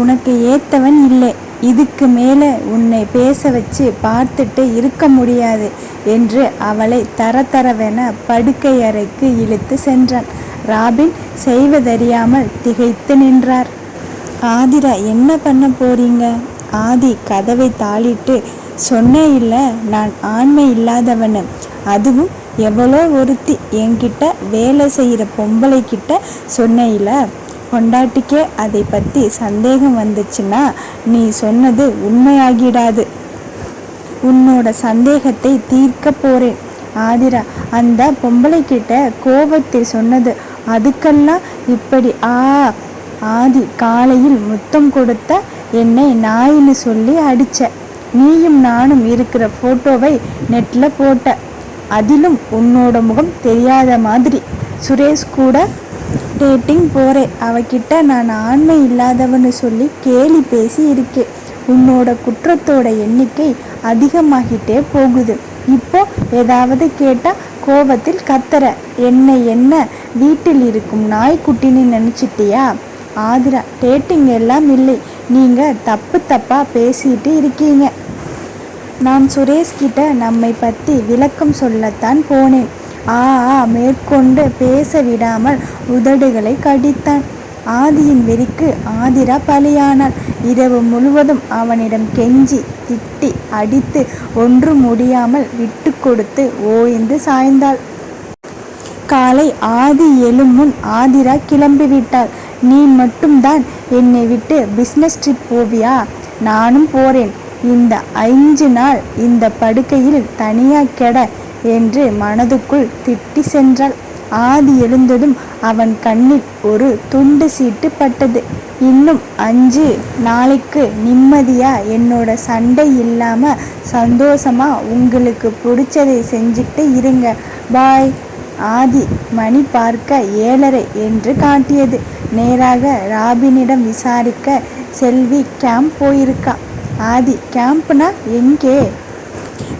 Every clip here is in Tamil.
உனக்கு ஏத்தவன் இல்லை. இதுக்கு மேலே உன்னை பேச வச்சு பார்த்துட்டு இருக்க முடியாது என்று அவளை தரதரவென படுக்கை அறைக்கு இழுத்து சென்றான். ராபின் செய்வதறியாமல் திகைத்து நின்றார். ஆதிரா என்ன பண்ண போறீங்க? ஆதி கதவை தாளிட்டு சொன்னே இல்லை நான் ஆண்மை இல்லாதவனு. அதுவும் எவ்வளோ ஒருத்தி என்கிட்ட வேலை செய்கிற பொம்பளை கிட்ட சொன்னேயில பொண்டாட்டிக்கே அதை பற்றி சந்தேகம் வந்துச்சுன்னா நீ சொன்னது உண்மையாகிடாது. உன்னோட சந்தேகத்தை தீர்க்க போறேன். ஆதிரா அந்த பொம்பளை கிட்ட கோபத்தை சொன்னது அதுக்கெல்லாம் இப்படி ஆ ஆதி காலையில் முத்தம் கொடுத்த என்னை நாயின்னு சொல்லி அடிச்ச. நீயும் நானும் இருக்கிற போட்டோவை நெட்டில் போட்ட. அதிலும் உன்னோட முகம் தெரியாத மாதிரி. சுரேஷ் கூட டேட்டிங் போகிறேன் அவகிட்ட நான் ஆண்மை இல்லாதவன்னு சொல்லி கேலி பேசி இருக்கேன். உன்னோட குற்றத்தோட எண்ணிக்கை அதிகமாகிட்டே போகுது. இப்போ ஏதாவது கேட்டால் கோபத்தில் கத்துற என்ன என்ன வீட்டில் இருக்கும் நாய்க்குட்டின்னு நினச்சிட்டியா? ஆதிரா டேட்டிங் எல்லாம் இல்லை. நீங்கள் தப்பு தப்பாக பேசிட்டு இருக்கீங்க. நான் சுரேஷ்கிட்ட நம்மை பற்றி விளக்கம் சொல்லத்தான் போனேன். ஆ ஆ மேற்கொண்டு பேச விடாமல் உதடுகளை கடித்தான். ஆதியின் வெறிக்கு ஆதிரா பலியானாள். இரவு முழுவதும் அவனிடம் கெஞ்சி திட்டி அடித்து ஒன்று முடியாமல் விட்டு கொடுத்து ஓய்ந்து சாய்ந்தாள். காலை ஆதி எழும் முன் ஆதிரா கிளம்பிவிட்டாள் நீ மட்டும்தான் என்னை விட்டு பிஸ்னஸ் ட்ரிப் போவியா? நானும் போறேன். இந்த ஐந்து நாள் இந்த படுக்கையில் தனியா கெட. என்று மனதுக்குள் திட்டி சென்றாள். ஆதி எழுந்ததும் அவன் கண்ணில் ஒரு துண்டு சீட்டு பட்டது இன்னும் அஞ்சு நாளைக்கு நிம்மதியா என்னோட சண்டை இல்லாம சந்தோஷமா உங்களுக்கு பிடிச்சதை செஞ்சுட்டு இருங்க. பாய். ஆதி மணி பார்க்க ஏழரை என்று காட்டியது. நேராக ராபினிடம் விசாரிக்க செல்வி கேம்ப் போயிருக்கா. ஆதி கேம்ப்னா எங்கே?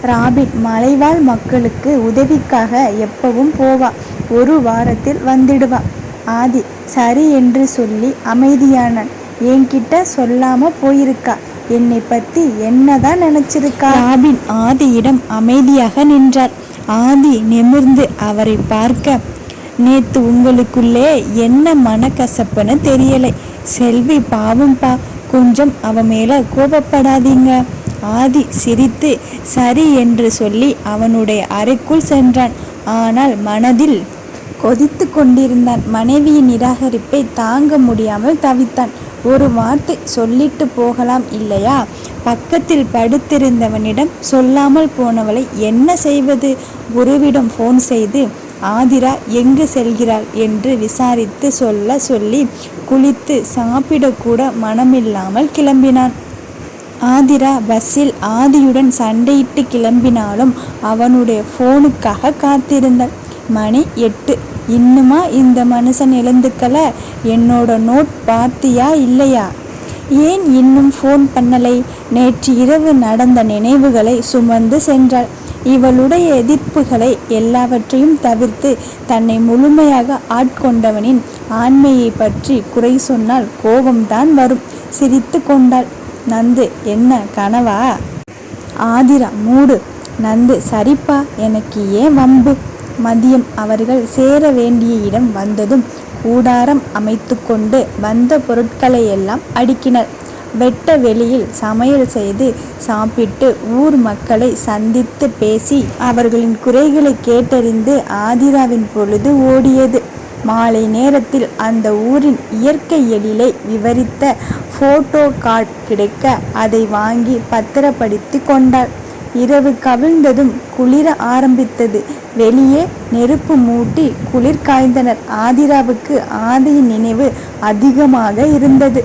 ராபின் மலைவாழ் மக்களுக்கு உதவிக்காக எப்பவும் போவா. ஒரு வாரத்தில் வந்துடுவா. ஆதி சரி என்று சொல்லி அமைதியானான். என்கிட்ட சொல்லாம போயிருக்கா. என்னை பத்தி என்னதான் நினைச்சிருக்கா? ராபின் ஆதியிடம் அமைதியாக நின்றார் ஆதி நிமிர்ந்து அவரை பார்க்க நேத்து உங்களுக்குள்ளே என்ன மனக்கசப்புன்னு தெரியலை. செல்வி பாவம்பா கொஞ்சம் அவ மேல கோபப்படாதீங்க. ஆதி சிரித்து சரி என்று சொல்லி அவனுடைய அறைக்குள் சென்றான். ஆனால் மனதில் கொதித்து கொண்டிருந்தான். மனைவியின் நிராகரிப்பை தாங்க முடியாமல் தவித்தான். ஒரு வார்த்தை சொல்லிட்டு போகலாம் இல்லையா? பக்கத்தில் படுத்திருந்தவனிடம் சொல்லாமல் போனவளை என்ன செய்வது? குருவிடம் ஃபோன் செய்து ஆதிரா எங்கு செல்கிறாள்? என்று விசாரித்து சொல்ல சொல்லி குளித்து சாப்பிடக்கூட மனமில்லாமல் கிளம்பினான். ஆதிரா பஸ்ஸில் ஆதியுடன் சண்டையிட்டு கிளம்பினாலும் அவனுடைய ஃபோனுக்காக காத்திருந்தாள் மணி எட்டு. இன்னுமா இந்த மனுஷன் எழுந்துக்கல? என்னோட நோட் பார்த்தியா இல்லையா? ஏன் இன்னும் ஃபோன் பண்ணலை? நேற்று இரவு நடந்த நினைவுகளை சுமந்து சென்றாள். இவளுடைய எதிர்ப்புகளை எல்லாவற்றையும் தவிர்த்து தன்னை முழுமையாக ஆட்கொண்டவனின் ஆண்மையை பற்றி குறை சொன்னால் கோபம்தான் வரும். சிரித்து கொண்டாள். நந்து என்ன கனவா? ஆதிரா மூடு. நந்து சரிப்பா எனக்கு ஏன் வம்பு? மதியம் அவர்கள் சேர வேண்டிய இடம் வந்ததும் கூடாரம் அமைத்து கொண்டு வந்த பொருட்களை எல்லாம் அடுக்கினர். வெட்ட வெளியில் சமையல் செய்து சாப்பிட்டு ஊர் மக்களை சந்தித்து பேசி அவர்களின் குறைகளை கேட்டறிந்து ஆதிராவின் பொழுது ஓடியது. மாலை நேரத்தில் அந்த ஊரின் இயற்கை எழிலை விவரித்த போட்டோ கார்டு கிடைக்க அதை வாங்கி பத்திரப்படுத்தி கொண்டாள். இரவு கவிழ்ந்ததும் குளிர ஆரம்பித்தது. வெளியே நெருப்பு மூட்டி குளிர் காய்ந்தனர். ஆதிராவுக்கு ஆதியின் நினைவு அதிகமாக இருந்தது.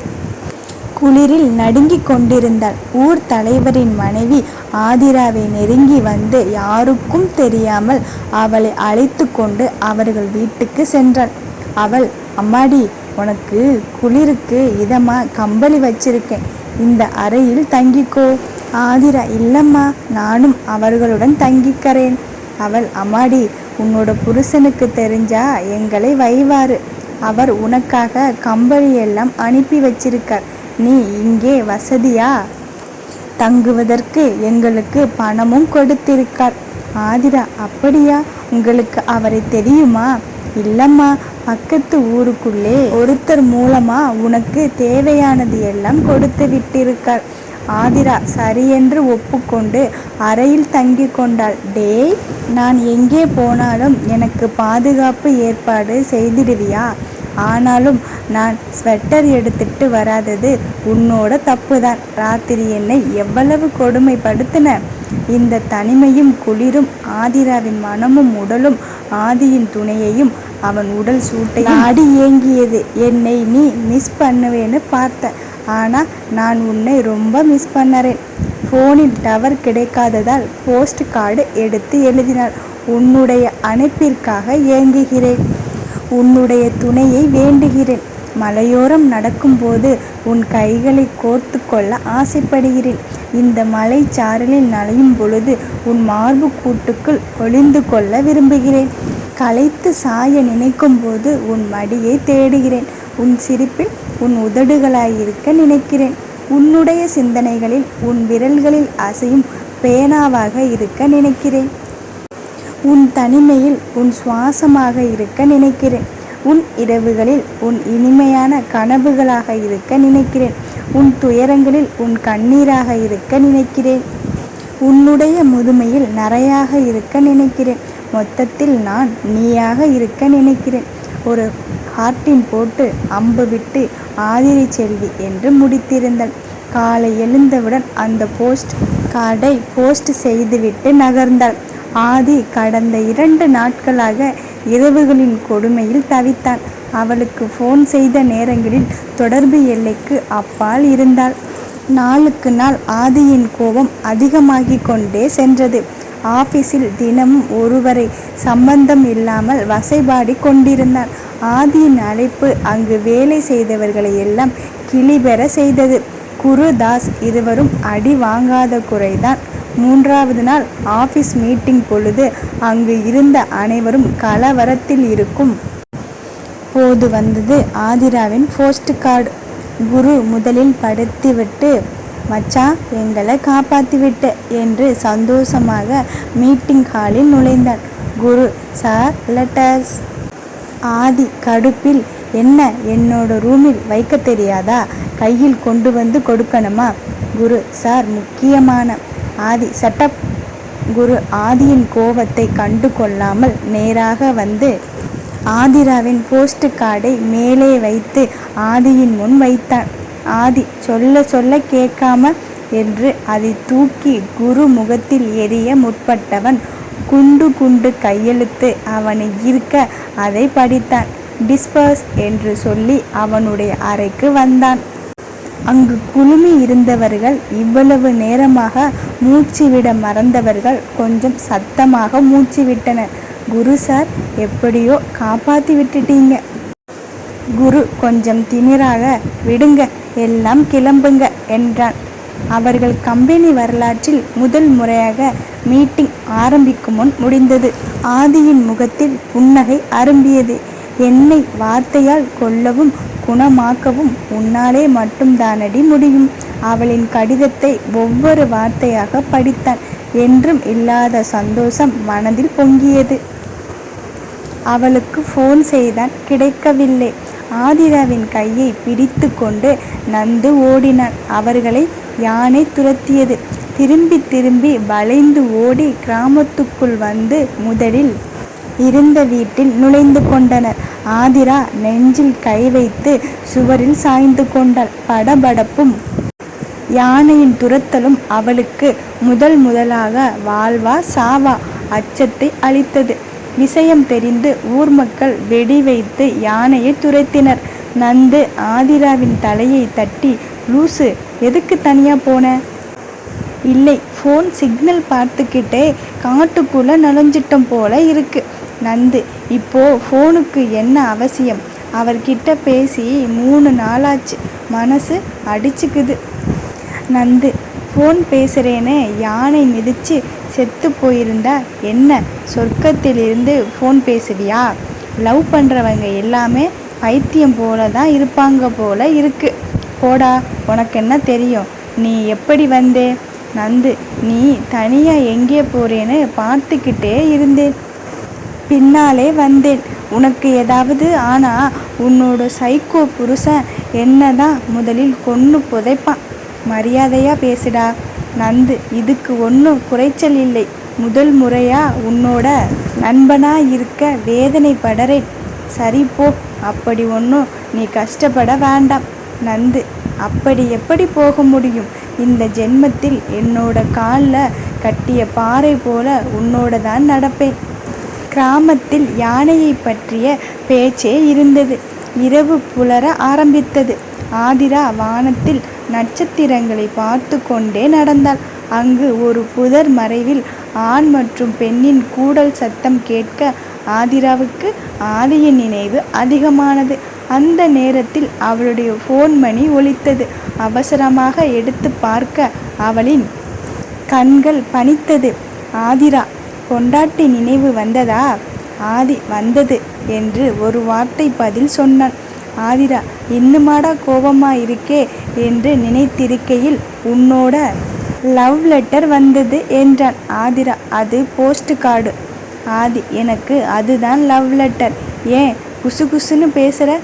குளிரில் நடுங்கிக் கொண்டிருந்தாள் ஊர் தலைவரின் மனைவி ஆதிராவை நெருங்கி வந்து யாருக்கும் தெரியாமல் அவளை அழைத்து கொண்டு அவர்கள் வீட்டுக்கு சென்றாள். அவள் அம்மாடி உனக்கு குளிருக்கு இதமா கம்பளி வச்சிருக்கேன். இந்த அறையில் தங்கிக்கோ. ஆதிரா இல்லம்மா நானும் அவர்களுடன் தங்கிக்கிறேன். அவள் அம்மாடி உன்னோட புருஷனுக்கு தெரிஞ்சா எங்களை வைவாரு. அவர் உனக்காக கம்பளி எல்லாம் அனுப்பி வச்சிருக்கார். நீ இங்கே வசதியா? தங்குவதற்கு எங்களுக்கு பணமும் கொடுத்திருக்கார். ஆதிரா அப்படியா? உங்களுக்கு அவரை தெரியுமா? இல்லம்மா பக்கத்து ஊருக்குள்ளே ஒருத்தர் மூலமா உனக்கு தேவையானது எல்லாம் கொடுத்து விட்டிருக்கார். ஆதிரா சரியென்று ஒப்புக்கொண்டு அறையில் தங்கி கொண்டாள். டேய் நான் எங்கே போனாலும் எனக்கு பாதுகாப்பு ஏற்பாடு செய்திடுவியா? ஆனாலும் நான் ஸ்வெட்டர் எடுத்துட்டு வராதது உன்னோட தப்பு தான் ராத்திரி என்னை எவ்வளவு கொடுமைப்படுத்தின? இந்த தனிமையும் குளிரும் ஆதிராவின் மனமும் உடலும் ஆதியின் துணையையும் அவன் உடல் சூட்டை அடி ஏங்கியது. என்னை நீ மிஸ் பண்ணுவேன்னு பார்த்த. ஆனால் நான் உன்னை ரொம்ப மிஸ் பண்ணறேன். ஃபோனில் டவர் கிடைக்காததால் போஸ்ட் கார்டு எடுத்து எழுதினாள். உன்னுடைய அணைப்பிற்காக ஏங்குகிறேன். உன்னுடைய துணையை வேண்டுகிறேன். மலையோரம் நடக்கும்போது உன் கைகளை கோர்த்து கொள்ள ஆசைப்படுகிறேன். இந்த மலை சாரலில் நனையும் பொழுது உன் மார்பு கூட்டுக்குள் ஒளிந்து கொள்ள விரும்புகிறேன். களைத்து சாய நினைக்கும் போது உன் மடியை தேடுகிறேன். உன் சிரிப்பில் உன் உதடுகளாயிருக்க நினைக்கிறேன். உன்னுடைய சிந்தனைகளில் உன் விரல்களில் அசையும் பேனாவாக இருக்க நினைக்கிறேன். உன் தனிமையில் உன் சுவாசமாக இருக்க நினைக்கிறேன். உன் இரவுகளில் உன் இனிமையான கனவுகளாக இருக்க நினைக்கிறேன். உன் துயரங்களில் உன் கண்ணீராக இருக்க நினைக்கிறேன். உன்னுடைய முதுமையில் நரையாக இருக்க நினைக்கிறேன். மொத்தத்தில் நான் நீயாக இருக்க நினைக்கிறேன். ஒரு ஹார்ட்டின் போட்டு அம்பு விட்டு ஆதிரி செல்வி என்று முடித்திருந்தாள். காலை எழுந்தவுடன் அந்த போஸ்ட் கார்டை போஸ்ட் செய்துவிட்டு நகர்ந்தாள். ஆதி கடந்த இரண்டு நாட்களாக இரவுகளின் கொடுமையில் தவித்தான். அவளுக்கு ஃபோன் செய்த நேரங்களில் தொடர்பு எல்லைக்கு அப்பால் இருந்தாள். நாளுக்கு நாள் ஆதியின் கோபம் அதிகமாகி கொண்டே சென்றது. ஆபீஸில் தினமும் ஒருவரை சம்பந்தம் இல்லாமல் வசைபாடி கொண்டிருந்தான். ஆதியின் அழைப்பு அங்கு வேலை செய்தவர்களை எல்லாம் கிளிபெற செய்தது. குருதாஸ் இருவரும் அடி வாங்காத குறைதான். மூன்றாவது நாள் ஆபீஸ் மீட்டிங் பொழுது அங்கு இருந்த அனைவரும் கலவரத்தில் இருக்கும். போது வந்தது ஆதிராவின் போஸ்ட் கார்டு. குரு முதலில் படுத்திவிட்டு மச்சா எங்களை காப்பாற்றிவிட்ட என்று சந்தோஷமாக மீட்டிங் ஹாலில் நுழைந்தார். குரு சார் லெட்டர்ஸ் ஆதி கடுப்பில் என்ன என்னோட ரூமில் வைக்க தெரியாதா? கையில் கொண்டு வந்து கொடுக்கணுமா? குரு சார் முக்கியமான ஆதி சட்ட குரு ஆதியின் கோபத்தை கண்டு கொள்ளாமல் நேராக வந்து ஆதிராவின் போஸ்ட் கார்டை மேலே வைத்து ஆதியின் முன் வைத்தான். ஆதி சொல்ல சொல்ல கேட்காம என்று அதை தூக்கி குரு முகத்தில் எரிய முற்பட்டவன் குண்டு குண்டு கையெழுத்து அவனை ஈர்க்க அதை படித்தான். டிஸ்பர்ஸ் என்று சொல்லி அவனுடைய அறைக்கு வந்தான். அங்கு குழுமி இருந்தவர்கள் இவ்வளவு நேரமாக மூச்சு விட மறந்தவர்கள் கொஞ்சம் சத்தமாக மூச்சு விட்டனர் குரு சார் எப்படியோ காப்பாத்தி விட்டுட்டீங்க. குரு கொஞ்சம் திமிராக விடுங்க எல்லாம் கிளம்புங்க என்றான். அவர்கள் கம்பெனி வரலாற்றில் முதல் முறையாக மீட்டிங் ஆரம்பிக்கும் முன் முடிந்தது. ஆதியின் முகத்தில் புன்னகை அரும்பியது. என்னை வார்த்தையால் கொல்லவும் குணமாக்கவும் உன்னாலே மட்டும்தானடி முடியும். அவளின் கடிதத்தை ஒவ்வொரு வார்த்தையாக படித்தான். என்றும் இல்லாத சந்தோஷம் மனதில் பொங்கியது. அவளுக்கு ஃபோன் செய்தான். கிடைக்கவில்லை. ஆதிராவின் கையை பிடித்து கொண்டு நந்து ஓடினான். அவர்களை யானை துரத்தியது. திரும்பி திரும்பி வளைந்து ஓடி கிராமத்துக்குள் வந்து முதலில் இருந்த வீட்டில் நுழைந்து கொண்டனர். ஆதிரா நெஞ்சில் கை வைத்து சுவரில் சாய்ந்து கொண்டாள். படபடப்பும் யானையின் துரத்தலும் அவளுக்கு முதல் முதலாக வாழ்வா சாவா அச்சத்தை அளித்தது. விஷயம் தெரிந்து ஊர் மக்கள் வெடி வைத்து யானையை துரைத்தினர். நந்து ஆதிராவின் தலையை தட்டி லூசு எதுக்கு தனியா போன? இல்லை ஃபோன் சிக்னல் பார்த்துக்கிட்டே காட்டுக்குள்ளே நுழைஞ்சிட்டோம் போல இருக்கு. நந்து இப்போ ஃபோனுக்கு என்ன அவசியம்? அவர்கிட்ட பேசி மூணு நாளாச்சு. மனசு அடிச்சுக்குது. நந்து ஃபோன் பேசுகிறேன்னு யானை மிதித்து செத்து போயிருந்தா என்ன? சொர்க்கத்திலிருந்து ஃபோன் பேசுவியா? லவ் பண்ணுறவங்க எல்லாமே பைத்தியம் போல தான் இருப்பாங்க போல இருக்கு. போடா உனக்கு என்ன தெரியும்? நீ எப்படி வந்தே? நந்து நீ தனியாக எங்கே போகிறேன்னு பார்த்துக்கிட்டே இருந்தேன். பின்னாலே வந்தேன். உனக்கு ஏதாவது ஆனால் உன்னோட சைக்கோ புருஷன் என்ன தான் முதலில் கொன்று புதைப்பான். மரியாதையாக பேசுடா. நந்து இதுக்கு ஒன்றும் குறைச்சல் இல்லை. முதல் முறையாக உன்னோட நண்பனாக இருக்க வேதனைப்படறேன் சரி போ அப்படி ஒன்றும் நீ கஷ்டப்பட வேண்டாம். நந்து அப்படி எப்படி போக முடியும்? இந்த ஜென்மத்தில் என்னோட காலில் கட்டிய பாறை போல உன்னோட தான் நடப்பேன். கிராமத்தில் யானையை பற்றிய பேச்சே இருந்தது. இரவு புலர ஆரம்பித்தது. ஆதிரா வானத்தில் நட்சத்திரங்களை பார்த்து கொண்டே நடந்தாள். அங்கு ஒரு புதர் மறைவில் ஆண் மற்றும் பெண்ணின் கூடல் சத்தம் கேட்க ஆதிராவுக்கு ஆதியின் நினைவு அதிகமானது. அந்த நேரத்தில் அவளுடைய ஃபோன் மணி ஒலித்தது. அவசரமாக எடுத்து பார்க்க அவளின் கண்கள் பனித்தது. ஆதிரா பொண்டாட்டி நினைவு வந்ததா? ஆதி வந்தது என்று ஒரு வார்த்தை பதில் சொன்னான். ஆதிரா இன்னுமாடா கோபமா இருக்கே? என்று நினைத்திருக்கையில் உன்னோட லவ் லெட்டர் வந்தது என்றான். ஆதிரா அது போஸ்ட் கார்டு. ஆதி எனக்கு அதுதான் லவ் லெட்டர். ஏன் குசு குசுன்னு பேசுகிற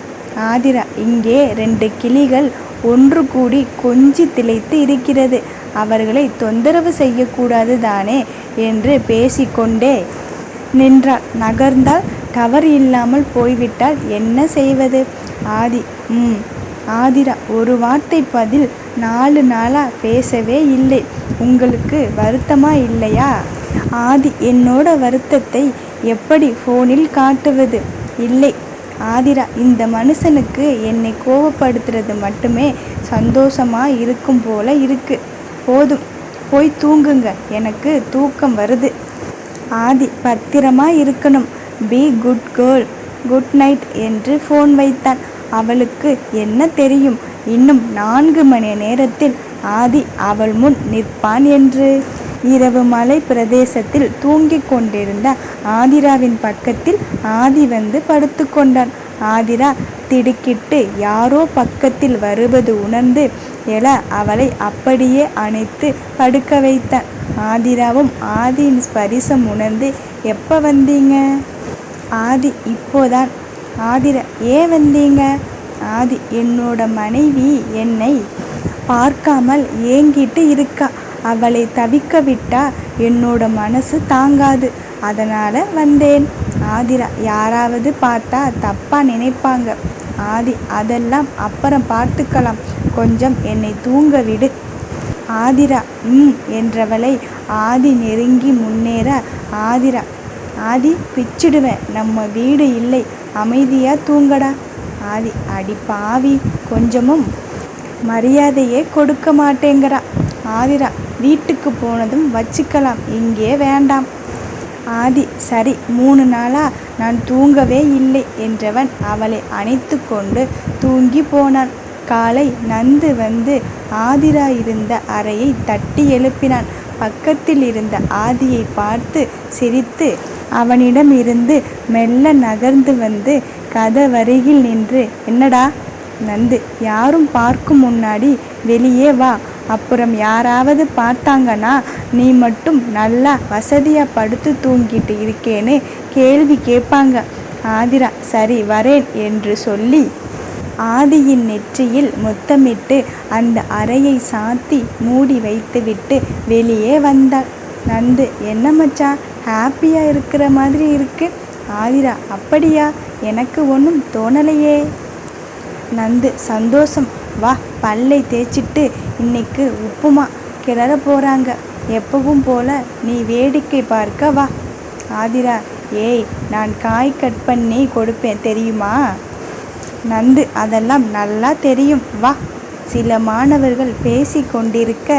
ஆதிரா இங்கே ரெண்டு கிளிகள் ஒன்று கூடி கொஞ்சி திளைத்து இருக்கிறது. அவர்களை தொந்தரவு செய்யக்கூடாது தானே என்று பேசிக்கொண்டே நின்றாள். நகர்ந்தால் டவர் இல்லாமல் போய்விட்டால் என்ன செய்வது? ஆதி ம் ஆதிரா ஒரு வார்த்தை பதில் நாலு நாளாக பேசவே இல்லை. உங்களுக்கு வருத்தமா இல்லையா? ஆதி என்னோட வருத்தத்தை எப்படி ஃபோனில் காட்டுவது? இல்லை ஆதிரா இந்த மனுஷனுக்கு என்னை கோவப்படுத்துறது மட்டுமே சந்தோஷமாக இருக்கும் போல இருக்கு. போதும் போய் தூங்குங்க எனக்கு தூக்கம் வருது. ஆதி பத்திரமா இருக்கணும். Be good girl good night என்று ஃபோன் வைத்தான் அவளுக்கு என்ன தெரியும்? இன்னும் நான்கு மணி நேரத்தில் ஆதி அவள் முன் நிற்பான் என்று. இரவு மலை பிரதேசத்தில் தூங்கிக் கொண்டிருந்த ஆதிராவின் பக்கத்தில் ஆதி வந்து படுத்துக்கொண்டான் ஆதிரா திடுக்கிட்டு யாரோ பக்கத்தில் வருவது உணர்ந்து எழ அவளை அப்படியே அணைத்து படுக்க வைத்தான். ஆதிராவும் ஆதியின் ஸ்பரிசம் உணர்ந்து எப்போ வந்தீங்க? ஆதி இப்போதான். ஆதிரா ஏன் வந்தீங்க? ஆதி என்னோட மனைவி என்னை பார்க்காமல் ஏங்கிட்டு இருக்கா. அவளை தவிக்க விட்டா என்னோட மனசு தாங்காது. அதனால் வந்தேன். ஆதிரா யாராவது பார்த்தா தப்பாக நினைப்பாங்க. ஆதி அதெல்லாம் அப்புறம் பார்த்துக்கலாம். கொஞ்சம் என்னை தூங்க விடு. ஆதிரா ம் என்றவளை ஆதி நெருங்கி முன்னேற ஆதிரா ஆதி பிச்சிடுவேன். நம்ம வீடு இல்லை. அமைதியாக தூங்கடா. ஆதி அடி பாவி கொஞ்சமும் மரியாதையே கொடுக்க மாட்டேங்கிறா. ஆதிரா வீட்டுக்கு போனதும் வச்சுக்கலாம் இங்கே வேண்டாம். ஆதி சரி மூணு நாளா நான் தூங்கவே இல்லை என்றவன் அவளை அணைத்து கொண்டு தூங்கி போனான். காலை நந்து வந்து ஆதிரா இருந்த அறையை தட்டி எழுப்பினான். பக்கத்தில் இருந்த ஆதியை பார்த்து சிரித்து அவனிடம் இருந்து மெல்ல நகர்ந்து வந்து கதவருகில் நின்று என்னடா நந்து யாரும் பார்க்கும் முன்னாடி வெளியே வா அப்புறம் யாராவது பார்த்தாங்கன்னா நீ மட்டும் நல்லா வசதியாக படுத்து தூங்கிட்டு இருக்கேன்னு கேள்வி கேட்பாங்க. ஆதிரா சரி வரேன் என்று சொல்லி ஆதியின் நெற்றியில் முத்தமிட்டு அந்த அறையை சாத்தி மூடி வைத்துவிட்டு வெளியே வந்தாள். நந்து என்ன மச்சா? ஹாப்பியாக இருக்கிற மாதிரி இருக்கு. ஆதிரா அப்படியா? எனக்கு ஒன்றும் தோணலையே. நந்து சந்தோஷம். வா பல்லை தேய்ச்சிட்டு இன்னைக்கு உப்புமா கிளற போகிறாங்க எப்பவும் போல நீ வேடிக்கை பார்க்க வா. ஆதிரா ஏய் நான் காய் கட் பண்ணி கொடுப்பேன் தெரியுமா? நந்து அதெல்லாம் நல்லா தெரியும். வா. சில மாணவர்கள் பேசி கொண்டிருக்க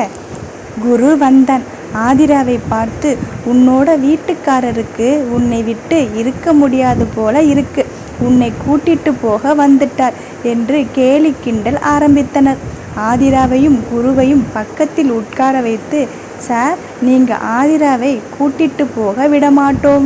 குரு வந்தான் ஆதிராவை பார்த்து உன்னோட வீட்டுக்காரருக்கு உன்னை விட்டு இருக்க முடியாது போல இருக்கு. உன்னை கூட்டிட்டு போக வந்துட்டார் என்று கேலி கிண்டல் ஆரம்பித்தனர். ஆதிராவையும் குருவையும் பக்கத்தில் உட்கார வைத்து சார் நீங்கள் ஆதிராவை கூட்டிட்டு போக விடமாட்டோம்.